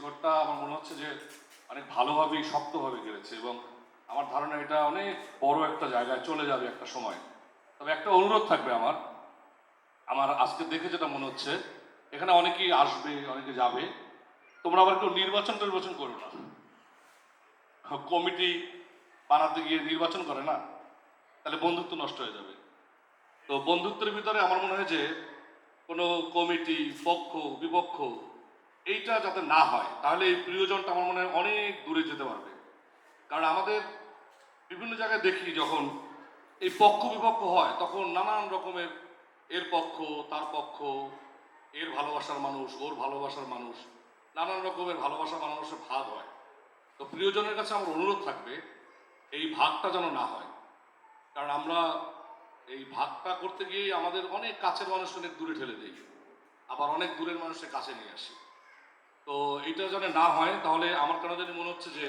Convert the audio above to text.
শিকড়টা আমার মনে হচ্ছে যে অনেক ভালোভাবেই শক্তভাবে গেড়েছে এবং আমার ধারণা এটা অনেক বড় একটা জায়গায় চলে যাবে একটা সময়। তবে একটা অনুরোধ থাকবে আমার। আমার আজকে দেখে যেটা মনে হচ্ছে, এখানে অনেকেই আসবে, অনেকে যাবে। তোমরা আবার কেউ নির্বাচন নির্বাচন করো না। কমিটি বানাতে গিয়ে নির্বাচন করে না। তাহলে বন্ধুত্ব নষ্ট হয়ে যাবে। তো বন্ধুত্বের ভিতরে আমার মনে হয় যে কোনো কমিটি, পক্ষ, বিপক্ষ এইটা যাতে না হয়, তাহলে এই প্রিয়জনটা আমার মনে হয় অনেক দূরে যেতে পারবে। কারণ আমাদের বিভিন্ন জায়গায় দেখি যখন এই পক্ষ বিপক্ষ হয়, তখন নানান রকমের এর পক্ষ, তার পক্ষ, এর ভালোবাসার মানুষ, ওর ভালোবাসার মানুষ, নানান রকমের ভালোবাসার মানুষের ভাগ হয়। তো প্রিয়জনের কাছে আমার অনুরোধ থাকবে, এই ভাগটা যেন না হয়। কারণ আমরা এই ভাগটা করতে গিয়ে আমাদের অনেক কাছের মানুষ অনেক দূরে ঠেলে দিই। আবার অনেক দূরের মানুষের কাছে নিয়ে আসি। তো এটা যেন না হয় তাহলে আমার কেন যদি মনে হচ্ছে যে